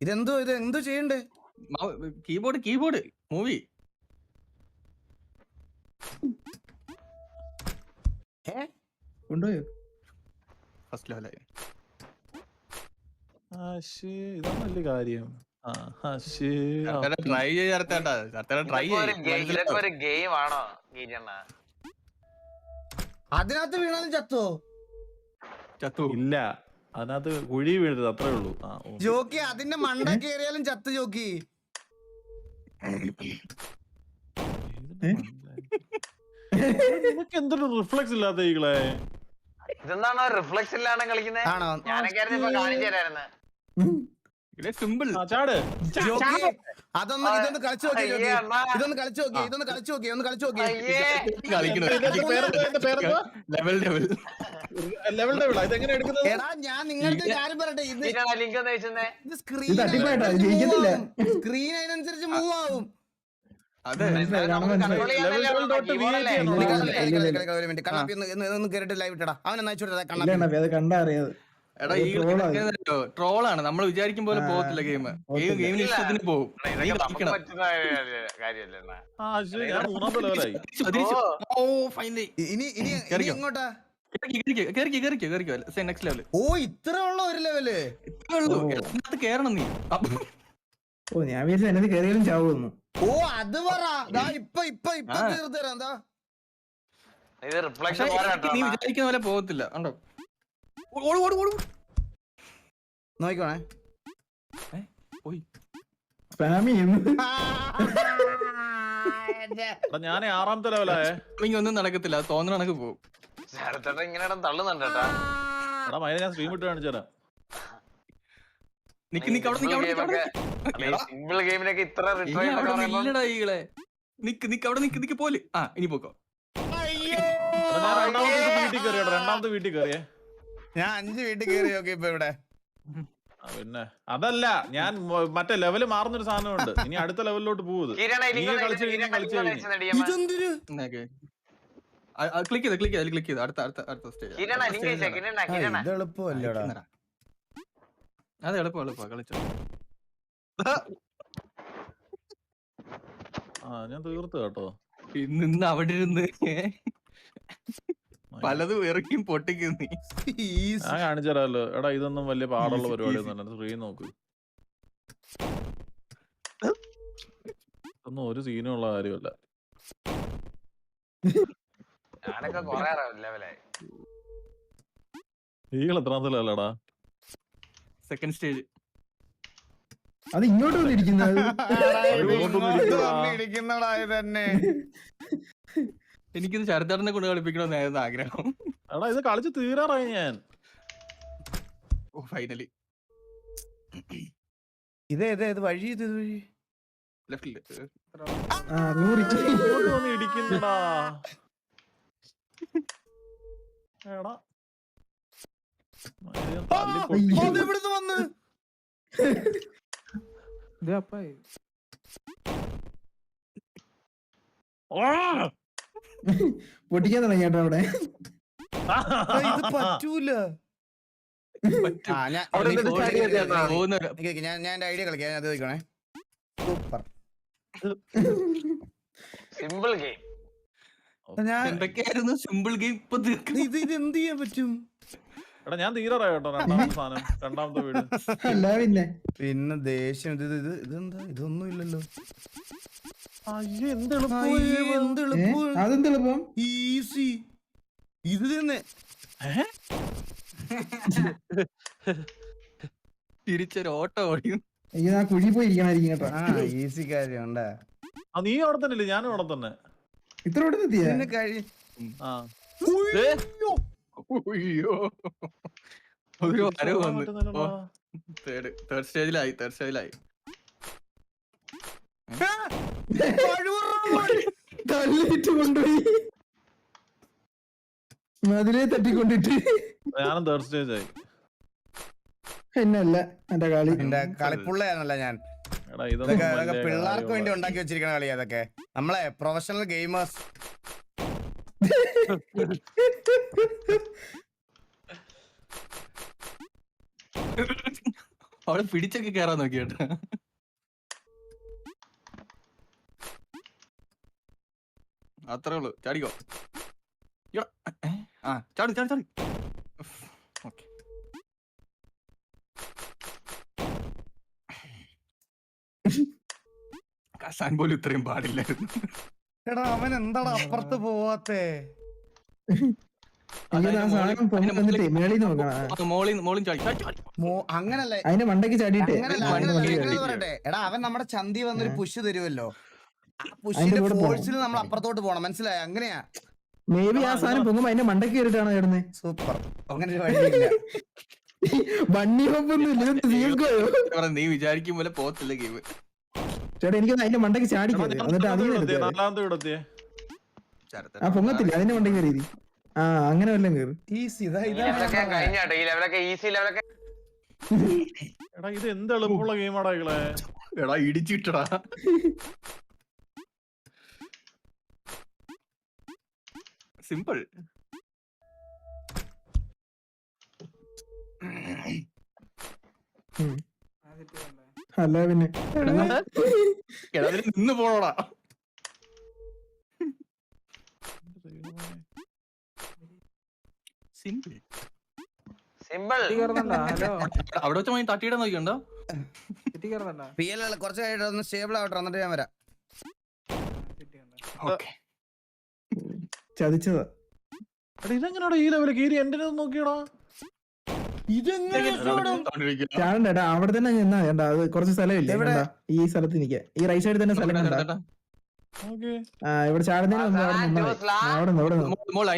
ഇതെന്തോ ഇത് എന്തോ ചെയ്യണ്ടേ? കീബോർഡ് കീബോർഡ് മൂവി കൊണ്ടുപോയോ? ഫസ്റ്റ് ലെവലായി ആ, ശ്ശേ, ഇതാണ് കാര്യം. ട്രൈ ചെയ്യാത്തേട്ടാ ട്രൈ ചെയ്യാം ഗെയിം ആണോ ഗീജണ്ണ അതിനകത്ത് വീണാലും ചത്തോ? ചത്തു. ഇല്ല. അതിനകത്ത് കുഴി വീഴരുത് അത്രേ ഉള്ളൂ. ആ, ഓ. ജോക്കി അതിന്റെ മണ്ട കേറിയാലും ചത്ത് ജോക്കി. നിനക്ക് എന്തൊരു റിഫ്ലക്സ് ഇല്ലാത്ത ഈകളെ? ഇതെന്താണോ റിഫ്ലക്സ് ഇല്ലാണ് കളിക്കുന്നത് ആണോ? ഞാനൊക്കെ ആയിരുന്നു ഇപ്പൊ കാണിച്ചു തരായിരുന്നു. സിമ്പിൾ ചാട്. ജോക്കി അതൊന്ന് ഇതൊന്ന് കളിച്ചു നോക്കി ഇതൊന്ന് കളിച്ചു നോക്കി ഇതൊന്ന് കളിച്ചു നോക്കി ഒന്ന് കളിച്ചു നോക്കി എടാ ഞാൻ നിങ്ങളുടെ കാര്യം പറയട്ടെ. ഇത് സ്ക്രീൻ സ്ക്രീൻ അതിനനുസരിച്ച് മൂവ് ആവും. കണ്ണാപ്പി ഒന്ന് കേറിട്ട് ലൈവ് ഇട്ടടാ. അവനെ കണ്ണാപ്പി. എടാ ഈ ട്രോളാണ് നമ്മൾ വിചാരിക്കും പോലെ പോകത്തില്ല ഗെയിം ഗെയിം ഗെയിമിന് ഇഷ്ടത്തിന് പോകും. ഓ ഇത്ര ഉള്ള ഒരു ലെവൽ. ഇതിനകത്ത് കേറണം നീ. ഓ ഞാൻ വിചാരിച്ചു എന്നത് ചാവുന്നു ഓ അത് പറ. ദാ ഇപ്പൊ ഇപ്പൊ ഇപ്പൊ തീർത്തരാ തീർത്ത് തരാം. എന്താ നീ വിചാരിക്കുന്ന പോലെ പോകത്തില്ല. കണ്ടോ? ഓട് ഓട് ഓട് നോക്കിക്കോണേ. പോയി. സ്പാമി ഞാൻ ആറാമത്തെ ലെവലായേ. ഒന്നും നടക്കത്തില്ല തോന്നണ കണക്ക് പോകും. ശരത്തേട്ടൻ ഇങ്ങനെ ഇടം തള്ളുന്നുണ്ട് കേട്ടാ. എടാ മൈന ഞാൻ സ്ട്രീം ഇട്ട് കാണിച്ചേരാ നിക്ക് നിക്ക് അവിടെ നിക്ക് സിമ്പിൾ ഗെയിമിനൊക്കെ ഇത്ര നില്ലടാ ഈകളെ. നിക്ക് നിക്ക് അവിടെ നിക്ക് നിക്ക് പോലെ. ആ ഇനി പോക്കോ. രണ്ടാമത്തെ വീട്ടിൽ കയറി കേട്ടോ രണ്ടാമത്തെ വീട്ടിൽ കയറിയേ. ഞാൻ അഞ്ച് വീട്ടിൽ കയറി നോക്കി ഇപ്പൊ ഇവിടെ പിന്നെ. അതല്ല ഞാൻ മറ്റേ ലെവൽ മാറുന്നൊരു സാധനമുണ്ട്. ഇനി അടുത്ത ലെവലിലോട്ട് പോകുന്നത് കളിച്ച് കളിച്ച് കഴിഞ്ഞ്. ക്ലിക്ക് ചെയ്ത് ക്ലിക്ക് ചെയ്ത് ക്ലിക്ക് ചെയ്ത്. അടുത്ത അടുത്ത അടുത്ത സ്റ്റേജ് എളുപ്പമല്ലടാ അതെ എളുപ്പം എളുപ്പം. കളിച്ചോ. ആ ഞാൻ തീർത്തു കേട്ടോ. നിന്ന് അവിടെ ഇരുന്ന്. പലതും ഇറക്കിയും പൊട്ടിക്കും നീ. ഞാൻ കാണിച്ചു തരാമല്ലോ എടാ ഇതൊന്നും വലിയ പാടുള്ള പരിപാടി ഒന്നും സ്ക്രീൻ നോക്ക്. ഒന്നും ഒരു സീനും ഉള്ള കാര്യമല്ല. ഞാനൊക്കെ കൊറേ ലെവലായി ഈകൾ സെക്കൻഡ് സ്റ്റേജ് അത് ഇങ്ങോട്ട് വന്നിരിക്കുന്നത്. തന്നെ എനിക്കിത് ശരത്തേട്ടനെ കൊണ്ട് കളിപ്പിക്കണമെന്നായിരുന്നു ആഗ്രഹം. എടാ ഇത് കളിച്ച് തീരാറായി ഞാൻ. ഓ ഫൈനലി ഇതേ ഇതേ ഇത് വഴി ഇത് ഇത് വഴി. ലെഫ്റ്റിൽ ആ നൂറ് ഇങ്ങോട്ട് വന്ന് ഇടിക്കുന്നടാ. എടാ. മയിൽ തല്ലി പൊട്ടി. അത് ഇവിടുന്ന് വന്ന്? ഇത് അപ്പായി. ആ! പൊട്ടിക്കാൻ തുടങ്ങി കേട്ടോ അവിടെ? ഇത് പറ്റൂല. ആ ഞാൻ ഞാൻ ഐഡിയ കളിക്കാം. ഞാൻ അത് ചോദിക്കണേ സൂപ്പർ. സിമ്പിൾ ഗെയിം എന്തൊക്കെയായിരുന്നു സിമ്പിൾ ഗെയിം ഇപ്പൊ ഇത് ഇത് എന്ത് ചെയ്യാൻ പറ്റും? എടാ ഞാൻ തീരാറായി കേട്ടോ രണ്ടാമത്തെ സാധനം? രണ്ടാമത്തെ വീട്. അല്ല പിന്നെ. പിന്നെ ദേഷ്യം. ഇത് ഇത് ഇത് ഇതെന്താ ഇതൊന്നും ഇല്ലല്ലോ. അതെന്ത് ഈസി. ഇത് തന്നെ. തിരിച്ചൊരു ഓട്ടോ ഓടിയും എനിക്ക് ആ കുഴി പോയി ഇരിക്കണായിരിക്കും കേട്ടോ. ആ ഈസി കാര്യം ഉണ്ടാ ആ നീ അവിടെ തന്നെ ഇല്ലേ ഞാനും അവിടെ തന്നെ. ഇത്ര ഇവിടെ എത്തിയോ? ഇതിന് കഴി ആ. അയ്യോ ഒരു വരവ് വന്ന്. തേർഡ് തേർഡ് സ്റ്റേജിലായി തേർഡ് സ്റ്റേജിലായി തള്ളിയിട്ട് കൊണ്ടുപോയി. മതിലെ തട്ടിക്കൊണ്ടിട്ട്. ഞാനും തേർഡ് സ്റ്റേജ് ആയി. എന്നല്ല എന്റെ കളി. എന്റെ കളിപ്പുള്ളയാണല്ല ഞാൻ. എടാ ഇതൊക്കെ ഇതൊക്കെ പിള്ളേർക്ക് വേണ്ടി ഉണ്ടാക്കി വെച്ചിരിക്കണ കളി അതൊക്കെ നമ്മളെ പ്രൊഫഷണൽ ഗെയിമേഴ്സ് അവിടെ പിടിച്ചൊക്കെ കേറാൻ നോക്കി അത്രേ ഉള്ളു. ചാടിക്കോ. ആ ചാടി ചാടി ചാടി. ഓക്കെ. കസാൻ പോലും ഇത്രയും പാടില്ലായിരുന്നു. എടാ അവൻ എന്താടാ അപ്പുറത്ത് പോവാത്തേ? അങ്ങനല്ലേ. അതിന്റെ മണ്ടയ്ക്ക് ചാടിയിട്ട് എടാ അവൻ നമ്മുടെ ചന്തി വന്നൊരു പുഷ് തരുമല്ലോ പുഷിന്റെ. ഫോഴ്സിൽ നമ്മൾ അപ്പുറത്തോട്ട് പോണം. മനസ്സിലായോ? അങ്ങനെയാ. മേ ബി ആ സാധനം പൊങ്ങുമ്പോ അതിന്റെ മണ്ടക്ക് കയറിട്ടാണ് ചേർന്ന് സൂപ്പർ. അങ്ങനെ ഒരു വഴിയില്ല ബണ്ണി ഹോപ്പൊന്നും നീ വിചാരിക്കും പോലെ പോത്തില്ല ഗെയിം. ചേട്ടാ എനിക്ക് അതിന്റെ മണ്ടക്ക് ചാടി എടാ, കയറി ഞാൻ എന്നിട്ട് ആ പൊങ്ങത്തില്ല? അതിന്റെ മണ്ടക്ക് കയറി ആ അങ്ങനെ വല്ലതും കയറി. ഈസി ഇതാ ലെവലൊക്കെ എടാ ഇത് എന്ത് എളുപ്പമുള്ള ഗെയിമാടാ ഇങ്ങളെ എടാ ഇടിച്ചിട്ടടാ. സിമ്പിൾ. അല്ല പിന്നെ. നിന്ന് പോണോടാ. സിമ്പിൾ. സിമ്പിൾ. അവിടെ വെച്ച് തട്ടിയിടാൻ നോക്കിയുണ്ടോ കുറച്ച് കഴിഞ്ഞിട്ട് ഒന്ന് സ്റ്റേബിൾ ആവട്ടെ എന്നിട്ട് ഞാൻ വരാം. ഓക്കെ. ചതിച്ചതാ. എടാ ഇതെങ്ങനെയാടാ ഈ ലെവലിൽ ഈ എന്റെ നോക്കിയടാ? ചാടണ്ട ഏട്ടാ അവിടെ തന്നെ നിന്നാ ചേട്ടാ അത് കുറച്ച് സ്ഥലമില്ല? ഈ സ്ഥലത്ത് നിൽക്കുക ഈ റൈറ്റ് സൈഡിൽ തന്നെ സ്ഥലം കണ്ടാ. ആ ഇവിടെ ചാടുന്നതിന് അവിടെ അവിടെ മുകളിൽ